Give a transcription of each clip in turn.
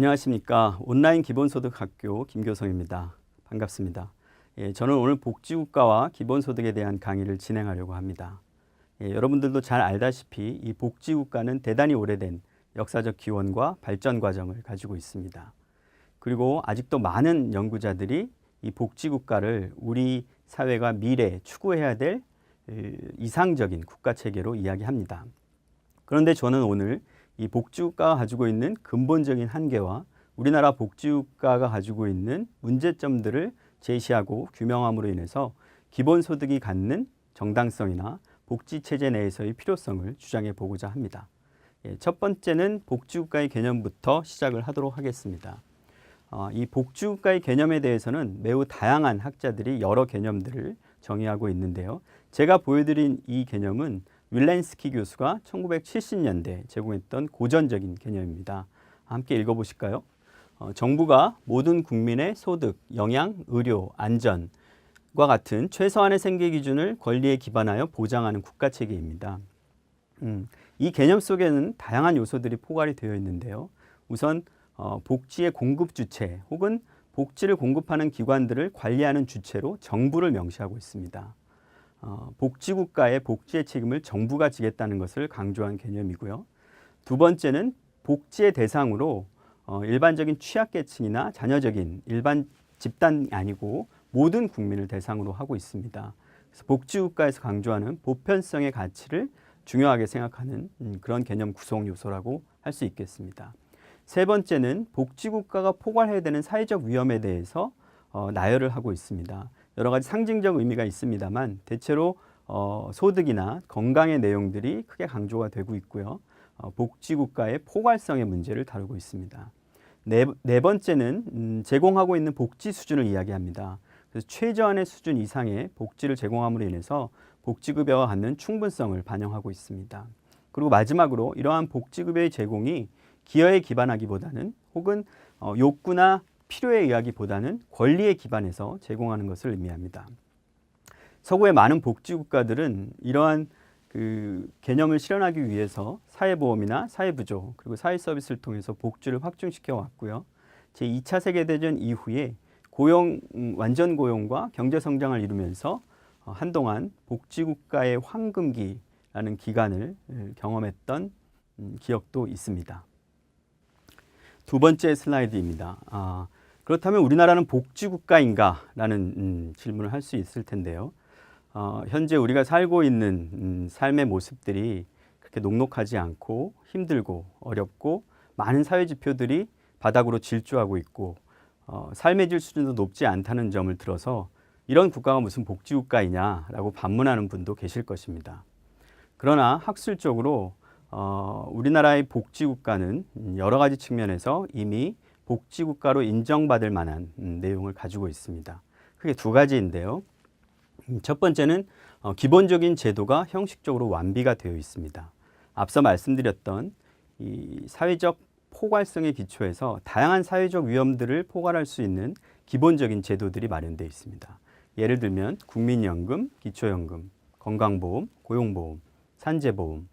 안녕하십니까. 온라인 기본소득학교 김교성입니다. 반갑습니다. 예, 저는 오늘 복지국가와 기본소득에 대한 강의를 진행하려고 합니다. 예, 여러분들도 잘 알다시피 이 복지국가는 대단히 오래된 역사적 기원과 발전 과정을 가지고 있습니다. 그리고 아직도 많은 연구자들이 이 복지국가를 우리 사회가 미래 추구해야 될 에, 이상적인 국가 체계로 이야기합니다. 그런데 저는 오늘 이 복지국가가 가지고 있는 근본적인 한계와 우리나라 복지국가가 가지고 있는 문제점들을 제시하고 규명함으로 인해서 기본소득이 갖는 정당성이나 복지체제 내에서의 필요성을 주장해 보고자 합니다. 예, 첫 번째는 복지국가의 개념부터 시작을 하도록 하겠습니다. 어, 이 복지국가의 개념에 대해서는 매우 다양한 학자들이 여러 개념들을 정의하고 있는데요. 제가 보여드린 이 개념은 윌렌스키 교수가 1970년대 제공했던 고전적인 개념입니다. 함께 읽어보실까요? 어, 정부가 모든 국민의 소득, 영양, 의료, 안전 과 같은 최소한의 생계 기준을 권리에 기반하여 보장하는 국가 체계입니다. 음, 이 개념 속에는 다양한 요소들이 포괄이 되어 있는데요. 우선 어, 복지의 공급 주체 혹은 복지를 공급하는 기관들을 관리하는 주체로 정부를 명시하고 있습니다. 어, 복지국가의 복지의 책임을 정부가 지겠다는 것을 강조한 개념이고요. 두 번째는 복지의 대상으로 어, 일반적인 취약계층이나 자녀적인 일반 집단이 아니고 모든 국민을 대상으로 하고 있습니다. 그래서 복지국가에서 강조하는 보편성의 가치를 중요하게 생각하는 음, 그런 개념 구성 요소라고 할 수 있겠습니다. 세 번째는 복지국가가 포괄해야 되는 사회적 위험에 대해서 어, 나열을 하고 있습니다. 여러 가지 상징적 의미가 있습니다만 대체로 어, 소득이나 건강의 내용들이 크게 강조가 되고 있고요. 어, 복지국가의 포괄성의 문제를 다루고 있습니다. 네, 네 번째는 음, 제공하고 있는 복지 수준을 이야기합니다. 그래서 최저한의 수준 이상의 복지를 제공함으로 인해서 복지급여가 갖는 충분성을 반영하고 있습니다. 그리고 마지막으로 이러한 복지급여의 제공이 기여에 기반하기보다는 혹은 어, 욕구나 필요에 의하기보다는 권리에 기반해서 제공하는 것을 의미합니다. 서구의 많은 복지 국가들은 이러한 그 개념을 실현하기 위해서 사회보험이나 사회부조 그리고 사회 서비스를 통해서 복지를 확충시켜 왔고요. 제 2차 세계대전 이후에 고용 음, 완전 고용과 경제 성장을 이루면서 어, 한동안 복지 국가의 황금기라는 기간을 음, 경험했던 음, 기억도 있습니다. 두 번째 슬라이드입니다. 아, 그렇다면 우리나라는 복지국가인가라는 음, 질문을 할 수 있을 텐데요. 어, 현재 우리가 살고 있는 음, 삶의 모습들이 그렇게 녹록하지 않고 힘들고 어렵고 많은 사회 지표들이 바닥으로 질주하고 있고 어, 삶의 질 수준도 높지 않다는 점을 들어서 이런 국가가 무슨 복지국가이냐라고 반문하는 분도 계실 것입니다. 그러나 학술적으로 어, 우리나라의 복지국가는 여러 가지 측면에서 이미 복지국가로 인정받을 만한 음, 내용을 가지고 있습니다. 크게 두 가지인데요. 음, 첫 번째는 어, 기본적인 제도가 형식적으로 완비가 되어 있습니다. 앞서 말씀드렸던 이 사회적 포괄성의 기초에서 다양한 사회적 위험들을 포괄할 수 있는 기본적인 제도들이 마련되어 있습니다. 예를 들면 국민연금, 기초연금, 건강보험, 고용보험, 산재보험,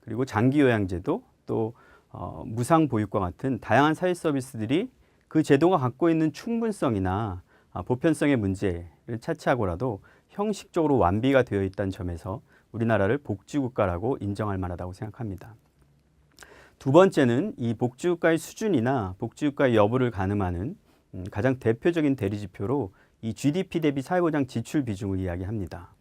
그리고 장기요양제도 또 어, 무상 보육과 같은 다양한 사회 서비스들이 그 제도가 갖고 있는 충분성이나 아, 보편성의 문제를 차치하고라도 형식적으로 완비가 되어 있다는 점에서 우리나라를 복지국가라고 인정할 만하다고 생각합니다. 두 번째는 이 복지국가의 수준이나 복지국가의 여부를 가늠하는 음, 가장 대표적인 대리지표로 이 GDP 대비 사회보장 지출 비중을 이야기합니다.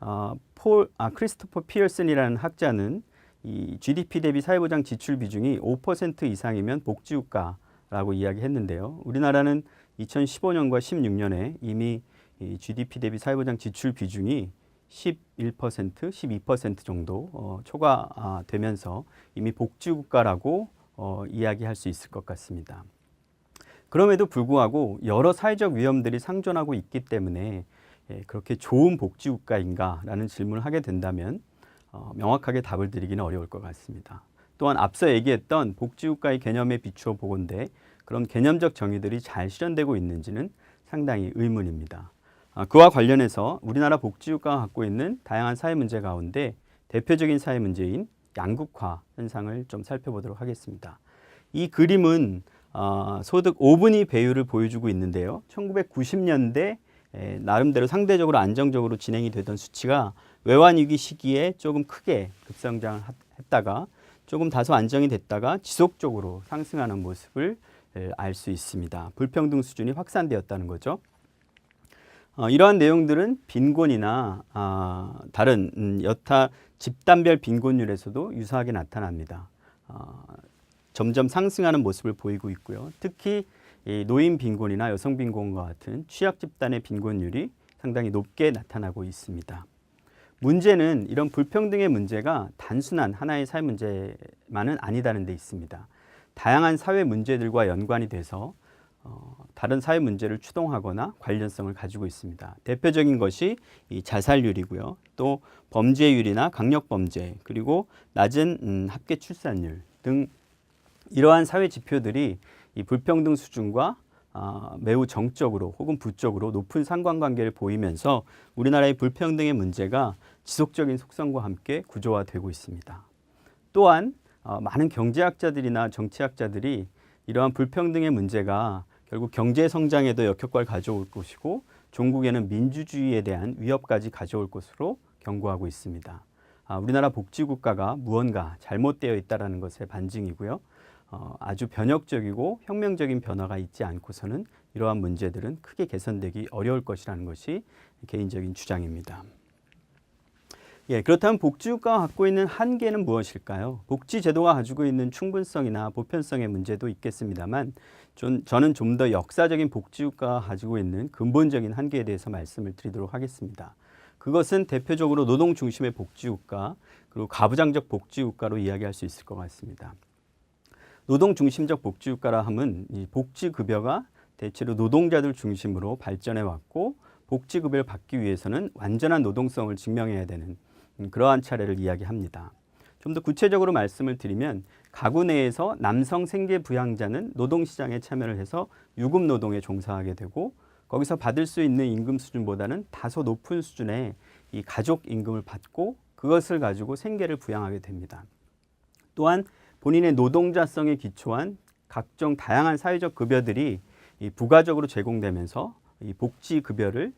아, 폴, 아, 크리스토퍼 피어슨이라는 학자는 이 GDP 대비 사회보장 지출 비중이 5% 이상이면 복지국가라고 이야기했는데요. 우리나라는 2015년과 16년에 이미 이 GDP 대비 사회보장 지출 비중이 11%, 12% 정도 어, 초과되면서 이미 복지국가라고 어, 이야기할 수 있을 것 같습니다. 그럼에도 불구하고 여러 사회적 위험들이 상존하고 있기 때문에 예, 그렇게 좋은 복지국가인가라는 질문을 하게 된다면 어, 명확하게 답을 드리기는 어려울 것 같습니다. 또한 앞서 얘기했던 복지국가의 개념에 비추어 보건대 그런 개념적 정의들이 잘 실현되고 있는지는 상당히 의문입니다. 아, 그와 관련해서 우리나라 복지국가가 갖고 있는 다양한 사회 문제 가운데 대표적인 사회 문제인 양극화 현상을 좀 살펴보도록 하겠습니다. 이 그림은 어, 소득 5분위 배율을 보여주고 있는데요. 1990년대 에, 나름대로 상대적으로 안정적으로 진행이 되던 수치가 외환위기 시기에 조금 크게 급성장을 하- 했다가 조금 다소 안정이 됐다가 지속적으로 상승하는 모습을 알 수 있습니다. 불평등 수준이 확산되었다는 거죠. 어, 이러한 내용들은 빈곤이나 아, 다른 음, 여타 집단별 빈곤율에서도 유사하게 나타납니다. 어, 점점 상승하는 모습을 보이고 있고요. 특히 이 노인 빈곤이나 여성 빈곤과 같은 취약 집단의 빈곤율이 상당히 높게 나타나고 있습니다. 문제는 이런 불평등의 문제가 단순한 하나의 사회 문제만은 아니다는 데 있습니다. 다양한 사회 문제들과 연관이 돼서 어, 다른 사회 문제를 추동하거나 관련성을 가지고 있습니다. 대표적인 것이 이 자살률이고요. 또 범죄율이나 강력 범죄 그리고 낮은 음, 합계 출산율 등 이러한 사회 지표들이 이 불평등 수준과 아, 매우 정적으로 혹은 부적으로 높은 상관관계를 보이면서 우리나라의 불평등의 문제가 지속적인 속성과 함께 구조화되고 있습니다. 또한 어, 많은 경제학자들이나 정치학자들이 이러한 불평등의 문제가 결국 경제 성장에도 역효과를 가져올 것이고 종국에는 민주주의에 대한 위협까지 가져올 것으로 경고하고 있습니다. 아, 우리나라 복지국가가 무언가 잘못되어 있다는 것의 반증이고요. 어, 아주 변혁적이고 혁명적인 변화가 있지 않고서는 이러한 문제들은 크게 개선되기 어려울 것이라는 것이 개인적인 주장입니다. 예, 그렇다면 복지국가가 갖고 있는 한계는 무엇일까요? 복지 제도가 가지고 있는 충분성이나 보편성의 문제도 있겠습니다만 좀, 저는 좀 더 역사적인 복지국가가 가지고 있는 근본적인 한계에 대해서 말씀을 드리도록 하겠습니다. 그것은 대표적으로 노동 중심의 복지국가 그리고 가부장적 복지국가로 이야기할 수 있을 것 같습니다. 노동 중심적 복지국가라 함은 이 복지급여가 대체로 노동자들 중심으로 발전해 왔고 복지급여를 받기 위해서는 완전한 노동성을 증명해야 되는 음, 그러한 차례를 이야기합니다. 좀 더 구체적으로 말씀을 드리면 가구 내에서 남성 생계 부양자는 노동시장에 참여를 해서 유급 노동에 종사하게 되고 거기서 받을 수 있는 임금 수준보다는 다소 높은 수준의 이 가족 임금을 받고 그것을 가지고 생계를 부양하게 됩니다. 또한 본인의 노동자성에 기초한 각종 다양한 사회적 급여들이 이 부가적으로 제공되면서 이 복지 급여를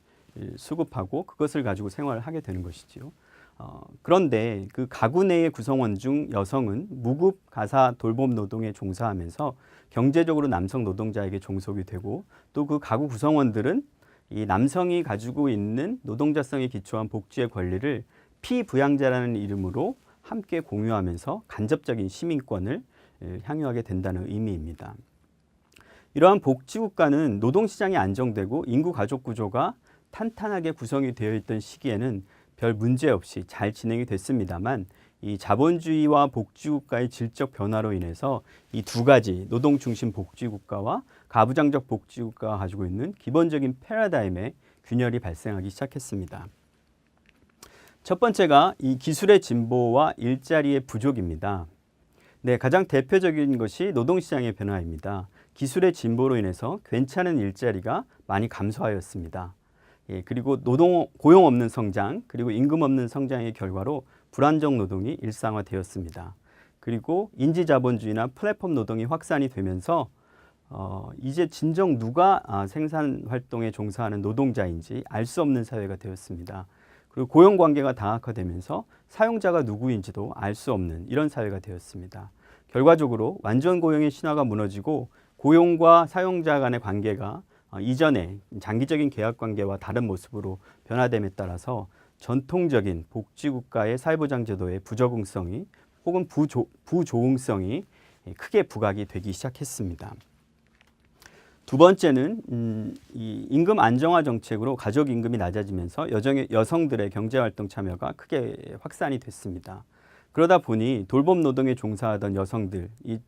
수급하고 그것을 가지고 생활을 하게 되는 것이지요. 어, 그런데 그 가구 내의 구성원 중 여성은 무급 가사 돌봄 노동에 종사하면서 경제적으로 남성 노동자에게 종속이 되고 또 그 가구 구성원들은 이 남성이 가지고 있는 노동자성에 기초한 복지의 권리를 피부양자라는 이름으로 함께 공유하면서 간접적인 시민권을 예, 향유하게 된다는 의미입니다. 이러한 복지국가는 노동시장이 안정되고 인구 가족 구조가 탄탄하게 구성이 되어 있던 시기에는 별 문제 없이 잘 진행이 됐습니다만 이 자본주의와 복지국가의 질적 변화로 인해서 이 두 가지 노동 중심 복지국가와 가부장적 복지국가가 가지고 있는 기본적인 패러다임의 균열이 발생하기 시작했습니다. 첫 번째가 이 기술의 진보와 일자리의 부족입니다. 네, 가장 대표적인 것이 노동시장의 변화입니다. 기술의 진보로 인해서 괜찮은 일자리가 많이 감소하였습니다. 예, 그리고 노동 고용 없는 성장 그리고 임금 없는 성장의 결과로 불안정 노동이 일상화되었습니다. 그리고 인지자본주의나 플랫폼 노동이 확산이 되면서 어, 이제 진정 누가 아, 생산 활동에 종사하는 노동자인지 알 수 없는 사회가 되었습니다. 그리고 고용 관계가 다각화되면서 사용자가 누구인지도 알 수 없는 이런 사회가 되었습니다. 결과적으로 완전 고용의 신화가 무너지고 고용과 사용자 간의 관계가 어, 이전에 장기적인 계약 관계와 다른 모습으로 변화됨에 따라서 전통적인 복지국가의 사회보장 제도의 부적응성이 혹은 부조, 부조응성이 크게 부각이 되기 시작했습니다. 두 번째는 음, 이 임금 안정화 정책으로 가족 임금이 낮아지면서 여정의, 여성들의 경제활동 참여가 크게 확산이 됐습니다. 그러다 보니 돌봄 노동에 종사하던 여성들, 이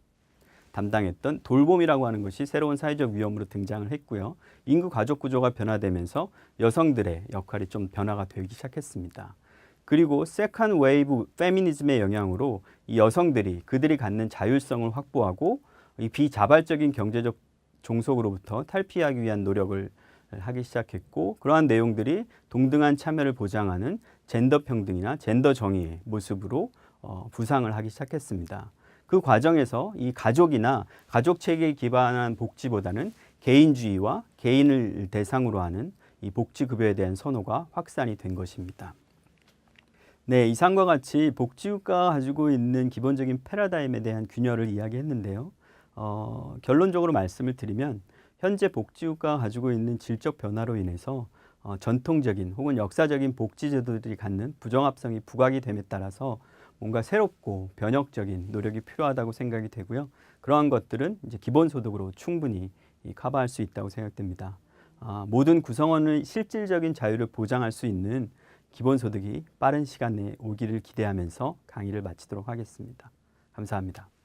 담당했던 돌봄이라고 하는 것이 새로운 사회적 위험으로 등장을 했고요. 인구 가족 구조가 변화되면서 여성들의 역할이 좀 변화가 되기 시작했습니다. 그리고 세컨 웨이브 페미니즘의 영향으로 이 여성들이 그들이 갖는 자율성을 확보하고 이 비자발적인 경제적 종속으로부터 탈피하기 위한 노력을 하기 시작했고 그러한 내용들이 동등한 참여를 보장하는 젠더 평등이나 젠더 정의의 모습으로 어, 부상을 하기 시작했습니다. 그 과정에서 이 가족이나 가족 체계에 기반한 복지보다는 개인주의와 개인을 대상으로 하는 이 복지급여에 대한 선호가 확산이 된 것입니다. 네, 이상과 같이 복지국가가 가지고 있는 기본적인 패러다임에 대한 균열을 이야기했는데요. 어, 결론적으로 말씀을 드리면 현재 복지국가가 가지고 있는 질적 변화로 인해서 어, 전통적인 혹은 역사적인 복지제도들이 갖는 부정합성이 부각이 됨에 따라서 뭔가 새롭고 변혁적인 노력이 필요하다고 생각이 되고요. 그러한 것들은 이제 기본소득으로 충분히 이 커버할 수 있다고 생각됩니다. 아, 모든 구성원의 실질적인 자유를 보장할 수 있는 기본소득이 빠른 시간 내에 오기를 기대하면서 강의를 마치도록 하겠습니다. 감사합니다.